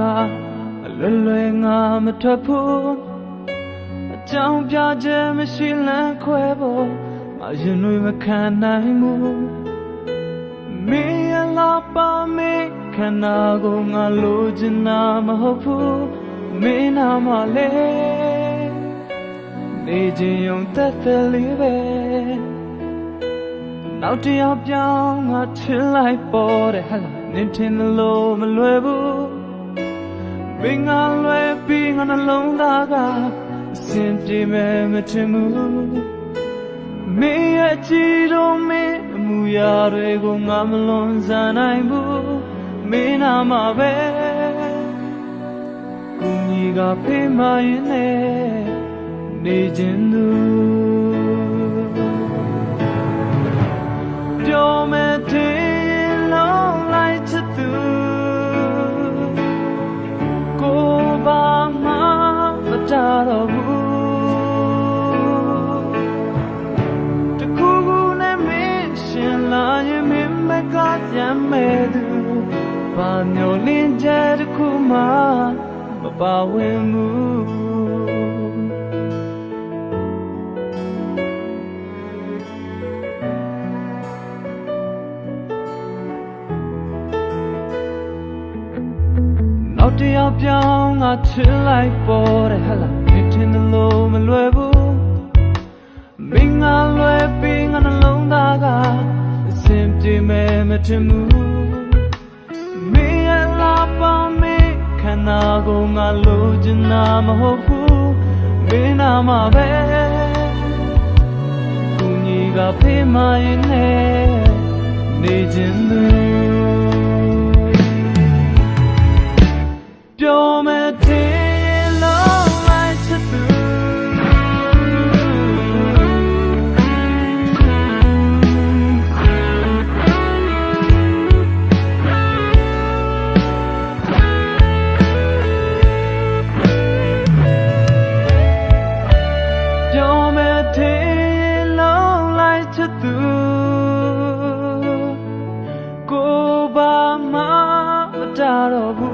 ကအလွယ်လွယ်ငါမထွက်ဖို့အကြောင်းပြချက်မရှိလန်းခွဲဖို့ငါရင်တွေမခံနိုင်ဘူးမင်းရလာပါမေခန္ဓာကိုငါလိုချင်တာမဟုတ်ဘူးမင်းနာမလဲနေခြင်းယုံသက်သက်လေးပဲနောက်တစ်ယောက်ပြောင်းငါချစ်လိုက်ပေါ်တယ်ဟဲ့လား နင်ထင်သလိုမလွယ်ဘူးမင်းငါလွယ်ပြီးငါနှလုံးသားကအစင်ပြေမဲ့မထင်ဘူးမင်းရဲ့ကြည်တော်မင်းအမှုရာတွေကိုငါမလွန်ဆန်နိုင်ဘူးမင်းနာမှာပဲကိုကြီးကဖေးမရင်နဲ့နေခြင်းသူ ကပြန်မဲ့သူဘာမျောလင်းချက်တစ်ခုမှမပါဝင်ဘူးနောက်တစ်ယောက်ပြောင်းငါချစ်လိုက်ပေါ်တယ်ဟဲ့လားမင်းထင်တယ်လို့မလွယ်ဘူးမင်းငါလွယ်ပြီးငါနှလုံးသားကအစင်ပြေမဲ့မ ထင်ဘူးမင်းရဲ့လာပါမင်းခန္ဓာကိုငါလိုချင်တာမဟုတ်ဘူးမင်းနာမှာပဲကိုကြီးကဖေးမရင် တ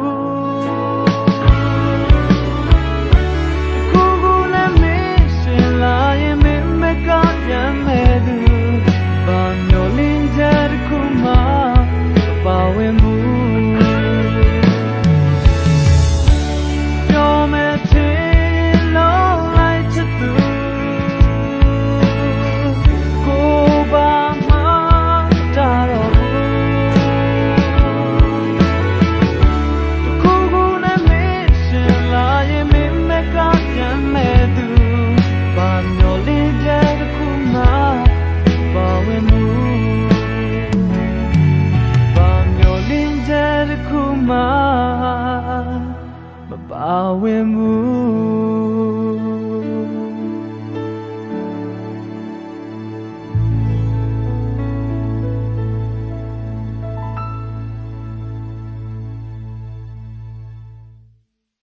ကပြန်မဲ့သူဘာမျိုးလေးတဲ့တစ်ခုမှပါဝင်မှုဘာမျိုးလေးတဲ့တစ်ခုမှမပါဝင်မှု